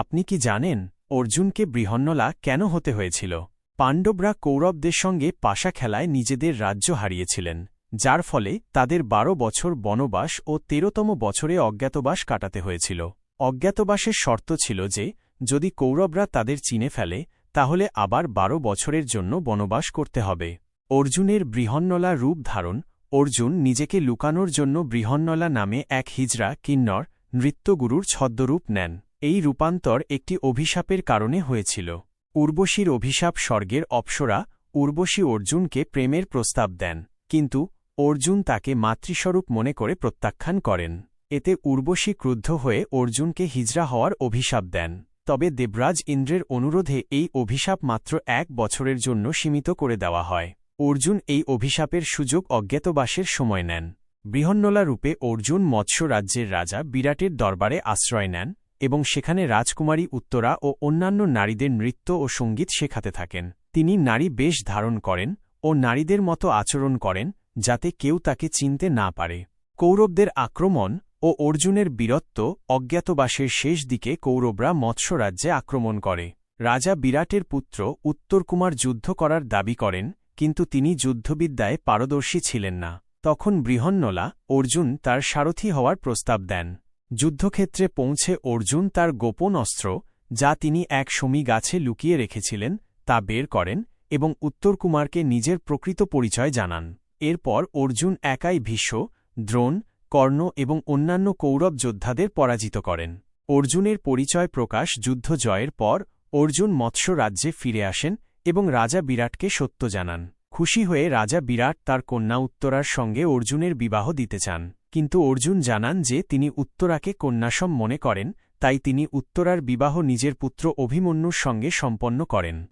আপনি কি জানেন অর্জুনকে বৃহন্নলা কেন হতে হয়েছিল? পাণ্ডবরা কৌরবদের সঙ্গে পাশা খেলায় নিজেদের রাজ্য হারিয়েছিলেন, যার ফলে তাদের বারো বছর বনবাস ও তেরোতম বছরে অজ্ঞাতবাস কাটাতে হয়েছিল। অজ্ঞাতবাসের শর্ত ছিল যে, যদি কৌরবরা তাদের চিনে ফেলে, তাহলে আবার বারো বছরের জন্য বনবাস করতে হবে। অর্জুনের বৃহন্নলা রূপ ধারণ, অর্জুন নিজেকে লুকানোর জন্য বৃহন্নলা নামে এক হিজরা কিন্নর, নৃত্যগুরুর ছদ্মরূপ নেন। এই রূপান্তর একটি অভিশাপের কারণে হয়েছিল। উর্বশীর অভিশাপ স্বর্গের অপ্সরা, উর্বশী অর্জুনকে প্রেমের প্রস্তাব দেন, কিন্তু অর্জুন তাকে মাতৃস্বরূপ মনে করে প্রত্যাখ্যান করেন। এতে উর্বশী ক্রুদ্ধ হয়ে অর্জুনকে হিজড়া হওয়ার অভিশাপ দেন। তবে দেবরাজ ইন্দ্রের অনুরোধে এই অভিশাপ মাত্র এক বছরের জন্য সীমিত করে দেওয়া হয়। অর্জুন এই অভিশাপের সুযোগ অজ্ঞাতবাসের সময় নেন। বৃহন্নলা রূপে অর্জুন মৎস্য রাজ্যের রাজা বিরাটের দরবারে আশ্রয় নেন। এবং সেখানে রাজকুমারী উত্তরা ও অন্যান্য নারীদের নৃত্য ও সংগীত শেখাতে থাকেন। তিনি নারী বেশ ধারণ করেন ও নারীদের মতো আচরণ করেন যাতে কেউ তাকে চিনতে না পারে। কৌরবদের আক্রমণ ও অর্জুনের বীরত্ব অজ্ঞাতবাসের শেষ দিকে কৌরবরা মৎস্যরাজ্যে আক্রমণ করে। রাজা বিরাটের পুত্র উত্তরকুমার যুদ্ধ করার দাবি করেন, কিন্তু তিনি যুদ্ধবিদ্যায় পারদর্শী ছিলেন না। তখন বৃহন্নলা অর্জুন তার সারথি হওয়ার প্রস্তাব দেন। যুদ্ধক্ষেত্রে পৌঁছে অর্জুন তার গোপন অস্ত্র, যা তিনি এক সমী গাছে লুকিয়ে রেখেছিলেন, তা বের করেন এবং উত্তরকুমারকে নিজের প্রকৃত পরিচয় জানান। এরপর অর্জুন একাই ভীষ্ম, দ্রোণ, কর্ণ এবং অন্যান্য কৌরব যোদ্ধাদের পরাজিত করেন। অর্জুনের পরিচয় প্রকাশ যুদ্ধ জয়ের পর অর্জুন মৎস্য রাজ্যে ফিরে আসেন এবং রাজা বিরাটকে সত্য জানান। খুশি হয়ে রাজা বিরাট তার কন্যা উত্তরার সঙ্গে অর্জুনের বিবাহ দিতে চান। কিন্তু অর্জুন জানান যে তিনি উত্তরাকে কন্যাসম মনে করেন, তাই তিনি উত্তরার বিবাহ নিজের পুত্র অভিমন্যুর সঙ্গে সম্পন্ন করেন।